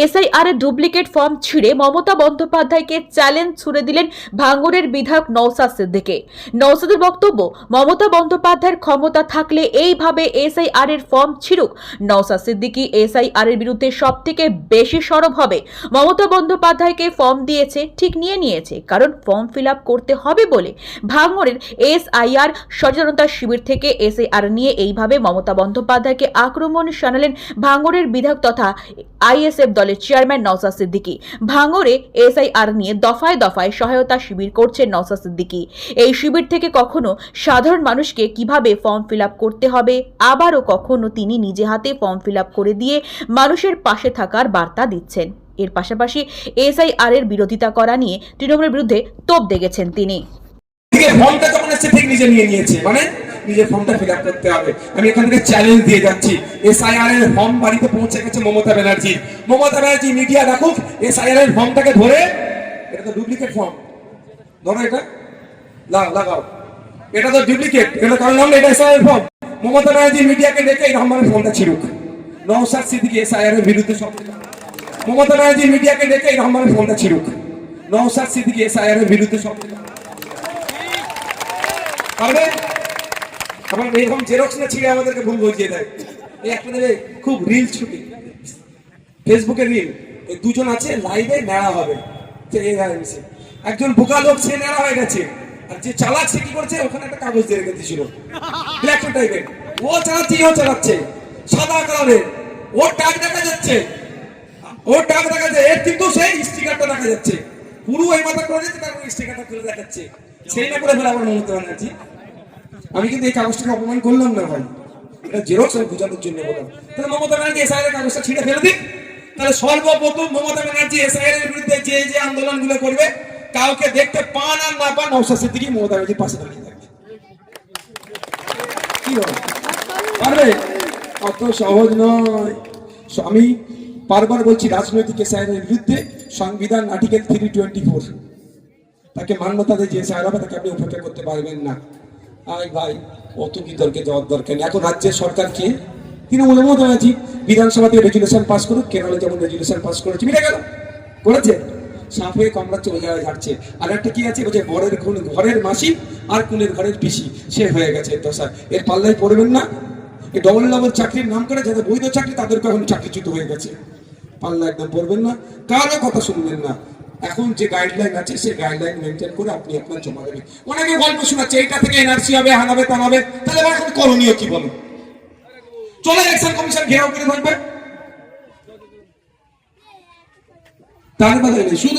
SIR এর duplicate form ছিঁড়ে মমতা বন্দ্যোপাধ্যায়কে চ্যালেঞ্জ ছুড়ে দিলেন ভাঙ্গরের বিধায়ক নওসাদ সিদ্দিকে। নওসাদের বক্তব্য, মমতা বন্দ্যোপাধ্যায়ের ক্ষমতা থাকলে এইভাবে এসআইআর এর ফর্ম ছিড়ুক। নওসাদ সিদ্দিকি এসআইআর এর বিরুদ্ধে সব থেকে বেশি সরব হবে। মমতা বন্দ্যোপাধ্যায়কে ফর্ম দিয়েছে, ঠিক নিয়ে নিয়েছে। কারণ ফর্ম ফিল করতে হবে বলে ভাঙড়ের এসআইআর সচেতনতা শিবির থেকে এসআইআর নিয়ে এইভাবে মমতা বন্দ্যোপাধ্যায়কে আক্রমণ শানালেন ভাঙড়ের বিধায়ক তথা আইএসএফ দলের চেয়ারম্যান নওসাদ সিদ্দিকী। ভাঙড়ে এসআইআর নিয়ে দফায় দফায় সহায়তা শিবির করছেন নওসাদ সিদ্দিকী। এই শিবির থেকে কখনো সাধারণ মানুষকে কীভাবে ফর্ম ফিল করতে হবে? আবারও কখনো তিনি নিজে হাতে ফর্ম ফিল করে দিয়ে মানুষের পাশে থাকার বার্তা দিচ্ছেন। এর পাশাপাশি এসআইআর এর বিরোধিতা করা নিয়ে তৃণমূলের বিরুদ্ধে তোপ দেগেছেন তিনি। ঠিক নিজে নিয়ে নিয়েছে। মানে নিজের ফর্মটা ফিল করতে হবে। আমি এখান থেকে চ্যালেঞ্জ দিয়ে যাচ্ছি। এসআইআর এর ফর্ম বাড়িতে পৌঁছে গেছে মমতা ব্যানার্জি। মমতা ব্যানার্জি মিডিয়া রাখুক এসআইআর এর ফর্মটাকে ধরে, এটা তো ডুপ্লিকেট ফর্ম ধরো এটা। লাগাও এটা তো ডুপ্লিকেট এটা কারণ নাম এটা এসআইআর ফর্ম মমতা ব্যানার্জি মিডিয়াকে ডেকে এই রহমানের ফর্মটা ছিড়ুক। নওসাদ সিদ্দিকি এসআইআর এর বিরুদ্ধে সব মমতা ব্যানার্জি মিডিয়াকে ডেকে এই রহমানের ফর্মটা ছিড়ুক। নওসাদ সিদ্দিকি এসআইআর এর বিরুদ্ধে সব পারবে? আবার এরকম জেরক্স না ছিঁড়ে আমাদেরকে ভুল বুঝিয়ে দেয়। এই দেবে খুব রিল ছুটি। ফেসবুকে রিল এই দুজন আছে লাইভে হবে। একজন বোকা লোক, সে নেড়া হয়ে গেছে। আর যে চালাক সে কি করছে? ওখানে একটা কাগজ দিয়ে রেখে দিয়েছিল। ব্ল্যাক টাইপের ও চালাচ্ছে ও চালাচ্ছে। সাদা কালারের ওর টাক দেখা যাচ্ছে। ওর টাক দেখা যাচ্ছে। এর কিন্তু সেই স্টিকারটা দেখা যাচ্ছে। পুরো এই মাথা করে যাচ্ছে তারপর স্টিকারটা খুলে দেখাচ্ছে। সেই না করে ফেলে আমার মমতা ব্যানার্জি আমি কিন্তু এই কাগজটাকে অপমান করলাম না ভাই। এটা জেরক্স আমি বোঝানোর জন্য বললাম। তাহলে মমতা ব্যানার্জি এসআইআর এর কাগজটা ছিঁড়ে ফেলে দিন। তাহলে সর্বপ্রথম মমতা ব্যানার্জি এসআইআর এর বিরুদ্ধে যে যে আন্দোলনগুলো করবে, কাউকে দেখতে পান আর না পান নৌশা সিদ্দিকি মমতা ব্যানার্জির পাশে দাঁড়িয়ে থাকবে। কি হবে? পারবে? অত সহজ নয়। আমি বারবার বলছি, রাজনৈতিক এসআইআর এর বিরুদ্ধে সংবিধান আর্টিকেল থ্রি টোয়েন্টি ফোর তাকে মান্যতা দিয়ে যে সাহেব হবে, তাকে আপনি উপেক্ষা করতে পারবেন না। আই ভাই অত বিতর্কে যাওয়ার দরকার। নেই এখন রাজ্যের সরকার কে? তৃণমূল মমতা ব্যানার্জি। বিধানসভা থেকে রেজুলেশন পাস করুক, কেরলে যেমন রেজুলেশন পাস করেছে, মিটে গেল। করেছে? সাপে কমলা চলে যাওয়া যাচ্ছে আর একটা কি আছে? ওই যে বরের খুন ঘরের মাসি আর কুনের ঘরের পিসি। সে হয়ে গেছে দশা এর পাল্লায় পড়বেন না। এই ডবল ডবল চাকরির নাম করে যাদের বৈধ চাকরি তাদেরকে এখন চাকরিচ্যুত হয়ে গেছে। পাল্লা একদম পড়বেন না। কারও কথা শুনবেন না। এখন যে গাইডলাইন আছে, সেই গাইডলাইন মেনটেন করে আপনি আপনার জমা দেবেন। অনেকে গল্প শোনাচ্ছে, এইটা থেকে এনআরসি হবে, হানাবে তানাবে তাহলে এখন করণীয় কি বলো? চলে ইলেকশন কমিশন ঘেরাও করে থাকবে তার মানে শুধু